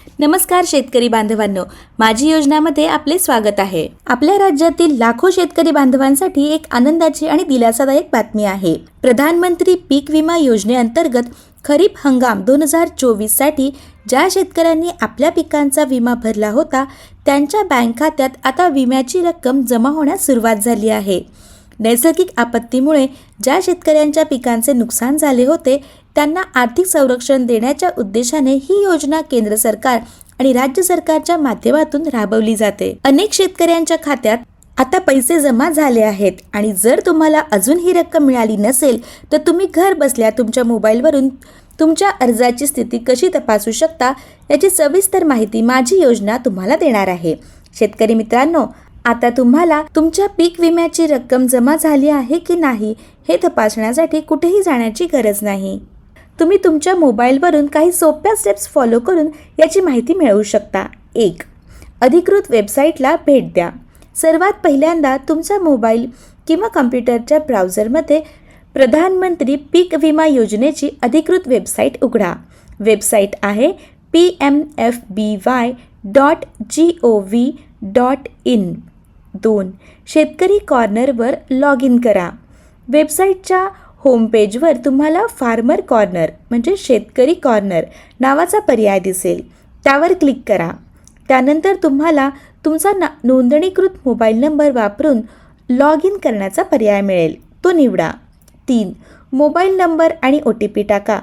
नमस्कार शेतकरी बांधवांनो. माझी योजनामध्ये आपले स्वागत आहे. आपल्या राज्यातील लाखो शेतकरी बांधवांसाठी एक आनंदाची आणि दिलासादायक बातमी आहे. प्रधानमंत्री पीक विमा योजनेअंतर्गत खरीप हंगाम दोन हजार चोवीससाठी ज्या शेतकऱ्यांनी आपल्या पिकांचा विमा भरला होता त्यांच्या बँक खात्यात आता विम्याची रक्कम जमा होण्यास सुरुवात झाली आहे. नैसर्गिक आपत्तीमुळे ज्या शेतकऱ्यांच्या पिकांचे नुकसान झाले होते त्यांना आर्थिक संरक्षण देण्याच्या उद्देशाने ही योजना केंद्र सरकार आणि राज्य सरकारच्या माध्यमातून राबवली जाते. अनेक शेतकऱ्यांच्या खात्यात आता पैसे जमा झाले आहेत आणि जर तुम्हाला अजून ही रक्कम मिळाली नसेल तर तुम्ही घर बसल्या तुमच्या मोबाईलवरून तुमच्या अर्जाची स्थिती कशी तपासू शकता याची सविस्तर माहिती माझी योजना तुम्हाला देणार आहे. शेतकरी मित्रांनो आता तुम्हाला तुमच्या पीक विम्याची रक्कम जमा झाली आहे की नाही हे तपासण्यासाठी कुठेही जाण्याची गरज नाही. तुम्ही तुमच्या मोबाईलवरून काही सोप्या स्टेप्स फॉलो करून याची माहिती मिळवू शकता. एक अधिकृत वेबसाईटला भेट द्या. सर्वात पहिल्यांदा तुमचा मोबाईल किंवा कम्प्युटरच्या ब्राउझरमध्ये प्रधानमंत्री पीक विमा योजनेची अधिकृत वेबसाईट उघडा. वेबसाईट आहे P M F B Y dot G O V dot in दोन शेतकरी कॉर्नरवर लॉग इन करा. वेबसाईटच्या होमपेजवर तुम्हाला फार्मर कॉर्नर म्हणजे शेतकरी कॉर्नर नावाचा पर्याय दिसेल. त्यावर क्लिक करा. त्यानंतर तुम्हाला तुमचा ना नोंदणीकृत मोबाईल नंबर वापरून लॉग इन करण्याचा पर्याय मिळेल. तो निवडा. तीन मोबाईल नंबर आणि ओ टी पी टाका.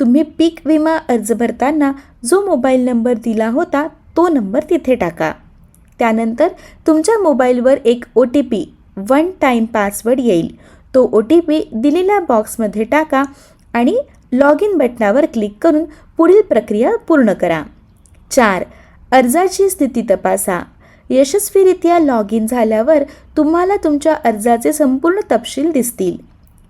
तुम्ही पीक विमा अर्ज भरताना जो मोबाईल नंबर दिला होता तो नंबर तिथे टाका. त्यानंतर तुमच्या मोबाईलवर एक O T P one time password येईल. तो ओ टी पी दिलेल्या बॉक्समध्ये टाका आणि लॉग इन बटनावर क्लिक करून पुढील प्रक्रिया पूर्ण करा. चार अर्जाची स्थिती तपासा. यशस्वीरित्या लॉग इन झाल्यावर तुम्हाला तुमच्या अर्जाचे संपूर्ण तपशील दिसतील.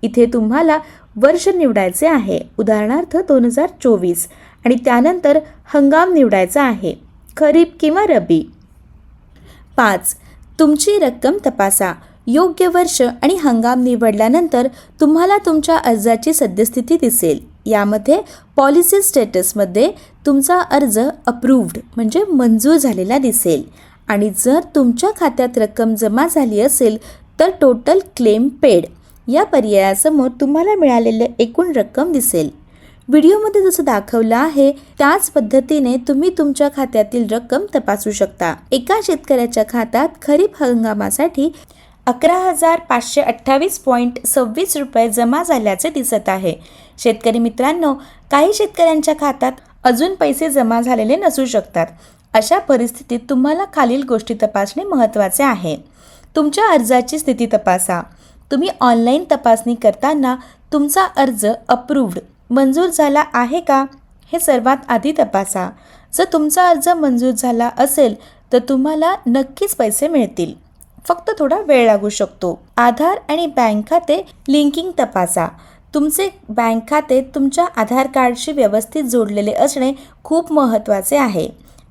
इथे तुम्हाला वर्ष निवडायचे आहे. उदाहरणार्थ दोन हजार चोवीस आणि त्यानंतर हंगाम निवडायचा आहे. खरीप किंवा रब्बी. पाच तुमची रक्कम तपासा. योग्य वर्ष आणि हंगाम निवडल्यानंतर तुम्हाला तुमच्या अर्जाची सद्यस्थिती दिसेल. यामध्ये पॉलिसी स्टेटसमध्ये तुमचा अर्ज अप्रूव्ड म्हणजे मंजूर झालेला दिसेल. आणि जर तुमच्या खात्यात रक्कम जमा झाली असेल तर टोटल क्लेम पेड या पर्यायासमोर तुम्हाला मिळालेले एकूण रक्कम दिसेल. व्हिडिओमध्ये जसं दाखवलं आहे त्याच पद्धतीने तुम्ही तुमच्या खात्यातील रक्कम तपासू शकता. एका शेतकऱ्याच्या खात्यात खरीप हंगामासाठी अकरा हजार पाचशे अठ्ठावीस पॉईंट सव्वीस रुपये जमा झाल्याचे दिसत आहे. शेतकरी मित्रांनो काही शेतकऱ्यांच्या खात्यात अजून पैसे जमा झालेले नसू शकतात. अशा परिस्थितीत तुम्हाला खालील गोष्टी तपासणे महत्त्वाचे आहे. तुमच्या अर्जाची स्थिती तपासा. तुम्ही ऑनलाईन तपासणी करताना तुमचा अर्ज अप्रूव्ड मंजूर झाला आहे का हे सर्वात आधी तपासा. जर तुमचा अर्ज मंजूर झाला असेल तर तुम्हाला नक्कीच पैसे मिळतील. फक्त थोडा वेळ लागू शकतो. आधार आणि बँक खाते लिंकिंग तपासा. तुमचे बँक खाते तुमच्या आधार कार्डशी व्यवस्थित जोडलेले असणे खूप महत्त्वाचे आहे.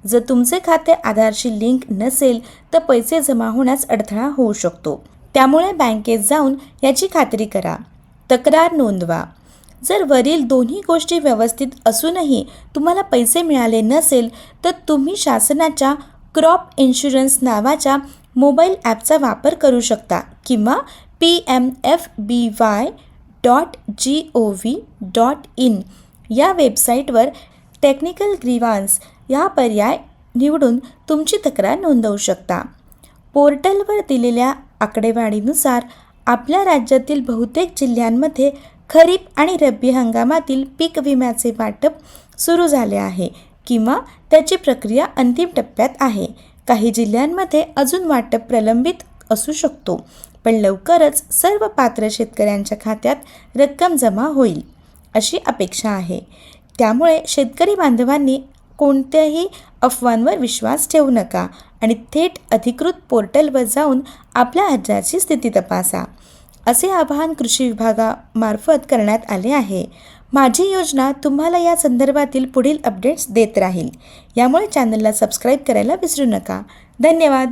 जर तुमचे खाते आधारशी लिंक नसेल तर पैसे जमा होण्यास अडथळा होऊ शकतो. त्यामुळे बँकेत जाऊन याची खात्री करा. तक्रार नोंदवा. जर वरील दोन्ही गोष्टी व्यवस्थित असूनही तुम्हाला पैसे मिळाले नसेल तर तुम्ही शासनाच्या क्रॉप इन्शुरन्स नावाच्या मोबाईल ॲपचा वापर करू शकता किंवा P M F B Y dot G O V dot in या वेबसाईटवर टेक्निकल ग्रीवान्स या पर्याय निवडून तुमची तक्रार नोंदवू शकता. पोर्टलवर दिलेल्या आकडेवारीनुसार आपल्या राज्यातील बहुतेक जिल्ह्यांमध्ये खरीप आणि रब्बी हंगामातील पीक विम्याचे वाटप सुरू झाले आहे किंवा त्याची प्रक्रिया अंतिम टप्प्यात आहे. काही जिल्ह्यांमध्ये अजून वाटप प्रलंबित असू शकतो पण लवकरच सर्व पात्र शेतकऱ्यांच्या खात्यात रक्कम जमा होईल अशी अपेक्षा आहे. त्यामुळे शेतकरी बांधवांनी कोणत्याही अफवांवर विश्वास ठेवू नका आणि थेट अधिकृत पोर्टलवर जाऊन आपल्या अर्जाची स्थिती तपासा असे आवाहन कृषी विभागामार्फत करण्यात आले आहे. माझी योजना तुम्हाला या संदर्भातील पुढील अपडेट्स देत राहील. यामुळे चॅनलला सबस्क्राईब करायला विसरू नका. धन्यवाद.